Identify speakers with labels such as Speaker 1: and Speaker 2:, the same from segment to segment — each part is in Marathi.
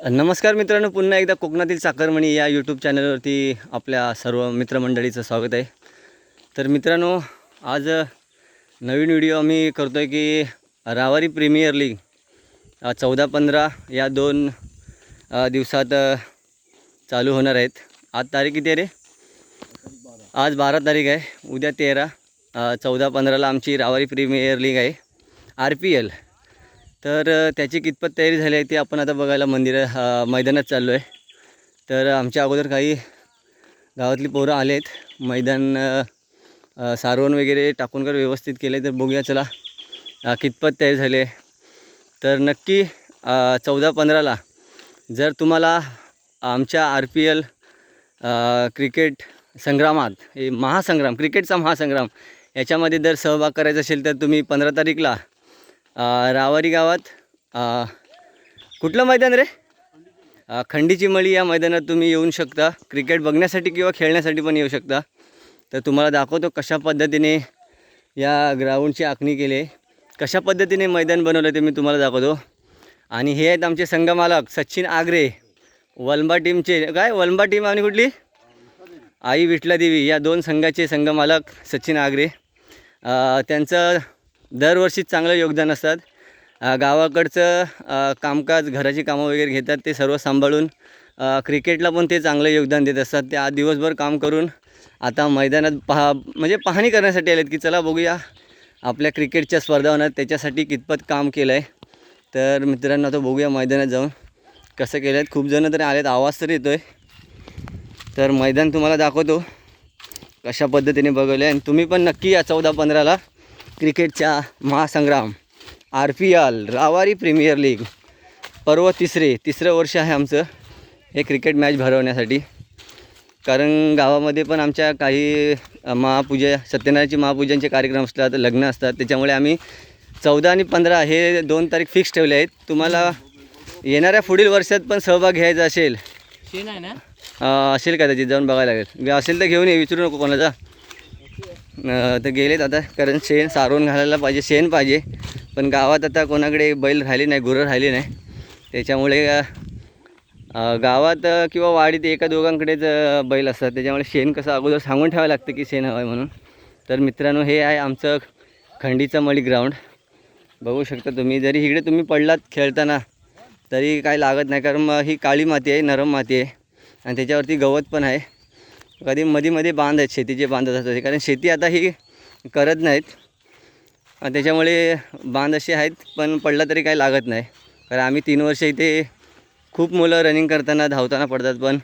Speaker 1: नमस्कार मित्रांनो पुन्हा एकदा कोकणातील साखरमणी या यूट्यूब चॅनलवरती आपल्या सर्व मित्रमंडळीचं स्वागत आहे. तर मित्रांनो आज नवीन व्हिडिओ आम्ही करतो आहे की रावारी प्रीमियर लीग चौदा पंधरा या दोन दिवसात चालू होणार आहेत. आज तारीख किती आहे रे? आज बारा तारीख आहे. उद्या तेरा चौदा पंधराला आमची रावारी प्रीमियर लीग आहे. आर पी एल तर त्याची कितपत तयारी झाली आहे ती आपण आता बघायला मंदिर मैदानात चाललो आहे तर आमच्या अगोदर काही गावातली पोरं आले आहेत. मैदान सारवण वगैरे टाकून कर व्यवस्थित केले तर बघूया चला. कितपत तयारी झाली आहे. तर नक्की चौदा पंधराला जर तुम्हाला आमच्या आर पी एल क्रिकेट संग्रामात हे महासंग्राम क्रिकेटचा महासंग्राम याच्यामध्ये जर सहभाग करायचा असेल तर तुम्ही पंधरा तारीखला रावारी गावात कुठलं मैदान रे? खंडीची मळी या मैदानात तुम्ही येऊ शकता. क्रिकेट बघण्यासाठी किंवा खेळण्यासाठी पण येऊ शकता. तर तुम्हाला दाखवतो कशा पद्धतीने या ग्राउंडची आखणी केली आहे. कशा पद्धतीने मैदान बनवलं ते मी तुम्हाला दाखवतो. आणि हे आहेत आमचे संघमालक सचिन आगरे. वलंबा टीमचे काय? वलंबा टीम आणि कुठली? आई विठला देवी या दोन संघाचे संघमालक सचिन आगरे. त्यांचं दरवर्षी चांगलं योगदान असतात. गावाकडचं कामकाज घराची कामं वगैरे घेतात ते सर्व सांभाळून क्रिकेटला पण ते चांगलं योगदान देत असतात. ते आज दिवसभर काम करून आता मैदानात पहा म्हणजे पाहणी करण्यासाठी आलेत की चला बघूया आपल्या क्रिकेटच्या स्पर्धा होणार त्याच्यासाठी कितपत काम केलं आहे तर मित्रांनो आता बघूया मैदानात जाऊन कसं केलं आहेत खूप जणं तरी आलेत आवाज तर येतो आहे तर मैदान तुम्हाला दाखवतो कशा पद्धतीने बघवलं आहे आणि तुम्ही पण नक्की या चौदा पंधराला. क्रिकेटच्या महासंग्राम R P L Rawari premier league पर्व तिसरे तिसरं वर्ष आहे आमचं हे क्रिकेट मॅच भरवण्यासाठी. कारण गावामध्ये पण आमच्या काही महापूजा सत्यनारायणची महापूजांचे कार्यक्रम असतात लग्न असतात त्याच्यामुळे आम्ही चौदा आणि पंधरा हे दोन तारीख फिक्स ठेवले आहेत. तुम्हाला येणाऱ्या पुढील वर्षात पण सहभाग घ्यायचा असेल. असेल का त्याची? जाऊन बघायला लागेल. असेल तर घेऊन ये विचारू नको कोणाचा. तर गेलेत आता कारण शेण सारवून घालायला पाहिजे शेण पाहिजे. पण गावात आता कोणाकडे बैल राहिले नाही गुरं राहिली नाही. त्याच्यामुळे गावात किंवा वाडीत एका दोघांकडेच बैल असतात. त्याच्यामुळे शेण कसं अगोदर सांगून ठेवावं लागतं की शेण हवं आहे म्हणून. तर मित्रांनो हे आहे आमचं खंडीचं मळी ग्राउंड बघू शकता तुम्ही जरी इकडे तुम्ही पडलात खेळताना तरी काय लागत नाही कारण मग ही काळी माती आहे नरम माती आहे. आणि त्याच्यावरती गवत पण आहे. कधी मध्ये मध्ये बांध आहेत शेतीचे बांधत असतात कारण शेती आता ही करत नाहीत. त्याच्यामुळे बांध असे आहेत पण पडला तरी काही लागत नाही. कारण आम्ही तीन वर्ष इथे खूप मुलं रनिंग करताना धावताना पडतात पण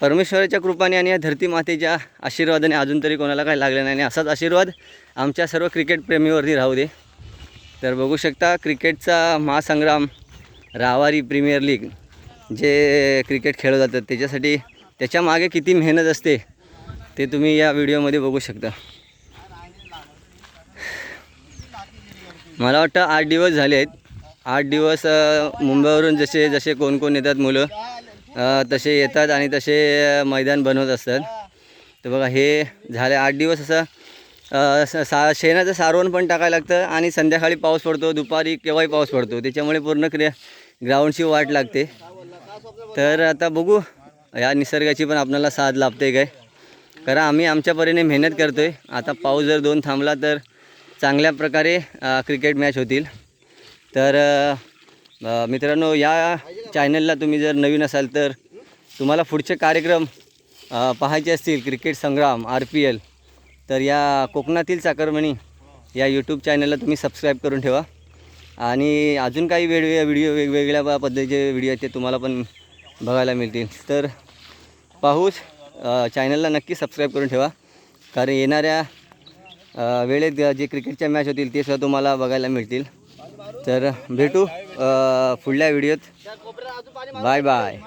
Speaker 1: परमेश्वराच्या कृपाने आणि या धरती मातेच्या आशीर्वादाने अजून तरी कोणाला काही लागलं नाही. आणि असाच आशीर्वाद आमच्या सर्व क्रिकेटप्रेमीवरती राहू दे. तर बघू शकता क्रिकेटचा महासंग्राम रावारी प्रीमियर लीग जे क्रिकेट खेळलं जातात त्याच्यासाठी त्याच्यामागे किती मेहनत असते ते तुम्ही या व्हिडिओमध्ये बघू शकता. मला वाटतं आठ दिवस झाले आहेत. आठ दिवस मुंबईवरून जसे जसे कोण कोण येतात मुलं तसे येतात आणि तसे मैदान बनवत असतात. तर बघा हे झाले आठ दिवस असं स- सा शेणाचं सारवण पण टाकायला लागतं आणि संध्याकाळी पाऊस पडतो दुपारी केव्हाही पाऊस पडतो. त्याच्यामुळे पूर्ण क्रिया ग्राउंडची वाट लागते. तर आता बघू या निसर्गाची पण आपल्याला साथ लाभते काय? कारण आम्ही आमच्या परीने मेहनत करतो आहे आता पाऊस जर दोन थांबला तर चांगल्या प्रकारे क्रिकेट मॅच होतील. तर मित्रांनो या चॅनलला तुम्ही जर नवीन असाल तर तुम्हाला पुढचे कार्यक्रम पाहायचे असतील. क्रिकेट संग्राम आर पी एल तर या कोकणातील चाकरमणी या यूट्यूब चॅनलला तुम्ही सबस्क्राईब करून ठेवा. आणि अजून काही वेगवेगळ्या व्हिडिओ वेगवेगळ्या पद्धतीचे व्हिडिओ आहेत ते तुम्हाला पण बघायला मिळतील. तर पाहूच चॅनलला नक्की सबस्क्राईब करून ठेवा. कारण येणाऱ्या वेळेत जे क्रिकेटच्या मॅच होतील ते सुद्धा तुम्हाला बघायला मिळतील. तर भेटू पुढल्या व्हिडिओत बाय बाय